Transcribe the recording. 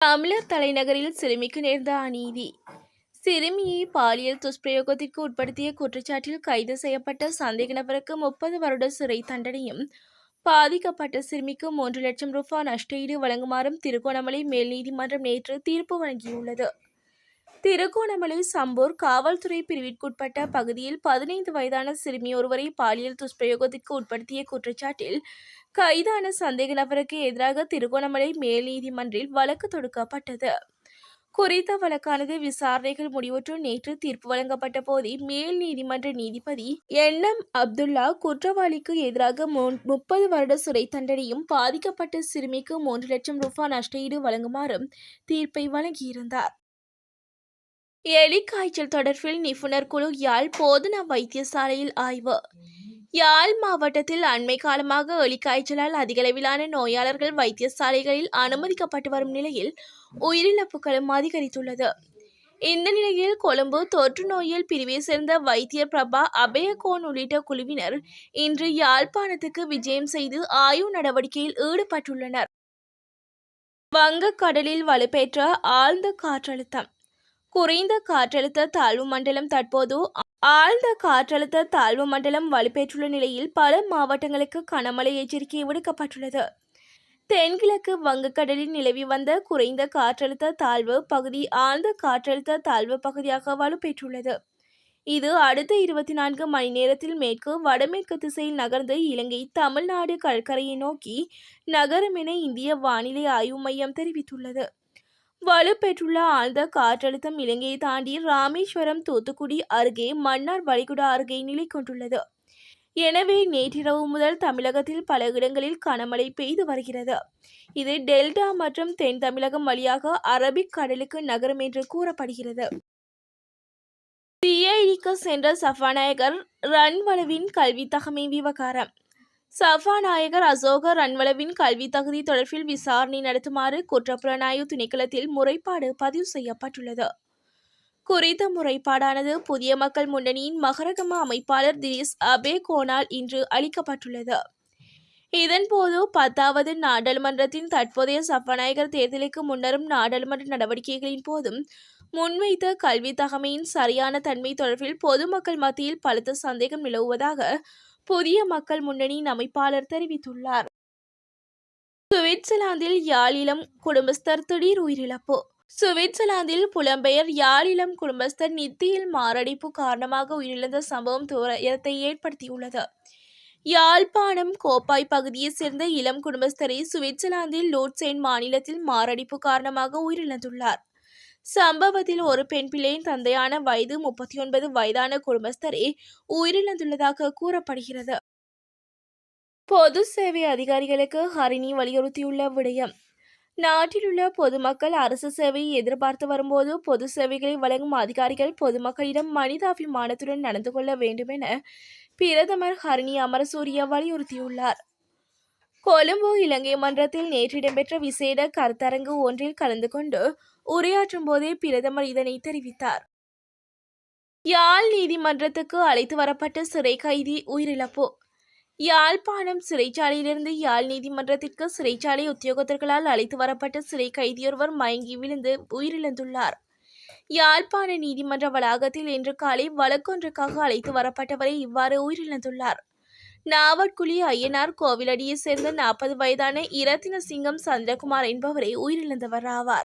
தமிழர் தலைநகரில் சிறுமிக்கு நேர்ந்த அநீதி. சிறுமியை பாலியல் துஷ்பிரயோகத்திற்கு உட்படுத்திய குற்றச்சாட்டில் கைது செய்யப்பட்ட சந்தேக நபருக்கு முப்பது வருட சிறை தண்டனையும் பாதிக்கப்பட்ட சிறுமிக்கு மூன்று லட்சம் ரூபாய் நஷ்டஈடு வழங்குமாறும் திருகோணமலை மேல் நீதிமன்றம் நேற்று தீர்ப்பு வழங்கியுள்ளது. திருகோணமலை சம்பூர் காவல்துறை பிரிவிற்குட்பட்ட பகுதியில் பதினைந்து வயதான சிறுமி ஒருவரை பாலியல் துஷ்பிரயோகத்திற்கு உட்படுத்திய குற்றச்சாட்டில் கைதான சந்தேக நபருக்கு எதிராக திருகோணமலை மேல் நீதிமன்றில் வழக்கு தொடுக்கப்பட்டது. குறித்த வழக்கானது விசாரணைகள் முடிவுற்று நேற்று தீர்ப்பு வழங்கப்பட்ட போதே மேல் நீதிமன்ற நீதிபதி என். எம். அப்துல்லா குற்றவாளிக்கு எதிராக முப்பது வருட சிறை தண்டனையும் பாதிக்கப்பட்ட சிறுமிக்கு மூன்று லட்சம் ரூபாய் நஷ்டஈடு வழங்குமாறும் தீர்ப்பை வழங்கியிருந்தார். எலி காய்ச்சல் தொடர்பில் நிபுணர் குழு யாழ் போதனா வைத்தியசாலையில் ஆய்வு. யாழ் மாவட்டத்தில் அண்மை காலமாக எலிக்காய்ச்சலால் அதிகளவிலான நோயாளர்கள் வைத்தியசாலைகளில் அனுமதிக்கப்பட்டு வரும் நிலையில் உயிரிழப்புகளும் அதிகரித்துள்ளது. இந்த நிலையில் கொழும்பு தொற்று நோயியல் பிரிவை சேர்ந்த வைத்தியர் பிரபா அபயகோன் உள்ளிட்ட குழுவினர் இன்று யாழ்ப்பாணத்துக்கு விஜயம் செய்து ஆய்வு நடவடிக்கையில் ஈடுபட்டுள்ளனர். வங்கக்கடலில் வலுப்பெற்ற ஆழ்ந்த காற்றழுத்தம். குறைந்த காற்றழுத்த தாழ்வு மண்டலம் தற்போது ஆழ்ந்த காற்றழுத்த தாழ்வு மண்டலம் வலுப்பெற்றுள்ள நிலையில் பல மாவட்டங்களுக்கு கனமழை எச்சரிக்கை விடுக்கப்பட்டுள்ளது. தென்கிழக்கு வங்கக்கடலில் நிலவி வந்த குறைந்த காற்றழுத்த தாழ்வு பகுதி ஆழ்ந்த காற்றழுத்த தாழ்வு பகுதியாக வலுப்பெற்றுள்ளது. இது அடுத்த இருபத்தி நான்கு மணி நேரத்தில் மேற்கு வடமேற்கு திசையில் நகர்ந்து இலங்கை தமிழ்நாடு கடற்கரையை நோக்கி நகரும் என இந்திய வானிலை ஆய்வு மையம் தெரிவித்துள்ளது. வலுப்பெற்றுள்ள ஆழ்ந்த காற்றழுத்தம் இலங்கையை தாண்டி ராமேஸ்வரம் தூத்துக்குடி அருகே மன்னார் வளைகுடா அருகே நிலை கொண்டுள்ளது. எனவே நேற்றிரவு முதல் தமிழகத்தில் பல இடங்களில் கனமழை பெய்து வருகிறது. இது டெல்டா மற்றும் தென் தமிழகம் வழியாக அரபிக் கடலுக்கு நகரும் என்று கூறப்படுகிறது. சிஐடிக்கு சென்ற சபாநாயகர் ரன்வளவின் கல்வி தகமை விவகாரம். சபாநாயகர் அசோக ரன்வளவின் கல்வி தகுதி தொடர்பில் விசாரணை நடத்துமாறு குற்றப்புலனாய்வு திணைக்களத்தில் முறைப்பாடு பதிவு செய்யப்பட்டுள்ளது. குறித்த முறைப்பாடானது புதிய மக்கள் முன்னணியின் மகரகம அமைப்பாளர் தினேஷ் அபே கோனால் இன்று அளிக்கப்பட்டுள்ளது. இதன்போது பத்தாவது நாடாளுமன்றத்தின் தற்போதைய சபாநாயகர் தேர்தலுக்கு முன்னரும் நாடாளுமன்ற நடவடிக்கைகளின் போதும் முன்வைத்த கல்வி தகமையின் சரியான தன்மை தொடர்பில் பொதுமக்கள் மத்தியில் பலத்த சந்தேகம் நிலவுவதாக புதிய மக்கள் முன்னணியின் அமைப்பாளர் தெரிவித்துள்ளார். சுவிட்சர்லாந்தில் யாழிலம் குடும்பஸ்தர் திடீர் உயிரிழப்பு. சுவிட்சர்லாந்தில் புலம்பெயர் யாழிலம் குடும்பஸ்தர் நித்தியில் மாரடைப்பு காரணமாக உயிரிழந்த சம்பவம் துயரத்தை ஏற்படுத்தியுள்ளது. யாழ்ப்பாணம் கோப்பாய் பகுதியைச் சேர்ந்த இளம் குடும்பஸ்தரை சுவிட்சர்லாந்தில் லோட்சேன் மாநிலத்தில் மாரடைப்பு காரணமாக உயிரிழந்துள்ளார். சம்பவத்தில் ஒரு பெண் பிள்ளையின் தந்தையான வயது முப்பத்தி ஒன்பது வயதான குடும்பஸ்தரே உயிரிழந்துள்ளதாக கூறப்படுகிறது. பொது சேவை அதிகாரிகளுக்கு ஹரிணி வலியுறுத்தியுள்ள விடயம். நாட்டிலுள்ள பொதுமக்கள் அரசு சேவையை எதிர்பார்த்து வரும்போது பொது சேவைகளை வழங்கும் அதிகாரிகள் பொதுமக்களிடம் மனிதாபிமானத்துடன் நடந்து கொள்ள வேண்டும் என பிரதமர் ஹரிணி அமரசூரிய வலியுறுத்தியுள்ளார். கொழும்பு இலங்கை மன்றத்தில் நேற்று இடம்பெற்ற விசேட கருத்தரங்கு ஒன்றில் கலந்து கொண்டு உரையாற்றும் போதே பிரதமர் இதனை தெரிவித்தார். யாழ் நீதிமன்றத்துக்கு அழைத்து வரப்பட்ட சிறை கைதி உயிரிழப்பு. யாழ்ப்பாணம் சிறைச்சாலையிலிருந்து யாழ் நீதிமன்றத்திற்கு சிறைச்சாலை உத்தியோகத்தர்களால் அழைத்து வரப்பட்ட சிறை கைதியொருவர் மயங்கி விழுந்து உயிரிழந்துள்ளார். யாழ்ப்பாண நீதிமன்ற வளாகத்தில் இன்று காலை வழக்கொன்றுக்காக அழைத்து வரப்பட்டவரை இவ்வாறு உயிரிழந்துள்ளார். நாவட்குழி ஐயனார் கோவிலடியைச் சேர்ந்த நாற்பது வயதான இரத்தின சிங்கம் சந்திரகுமார் என்பவரை உயிரிழந்தவர் ஆவார்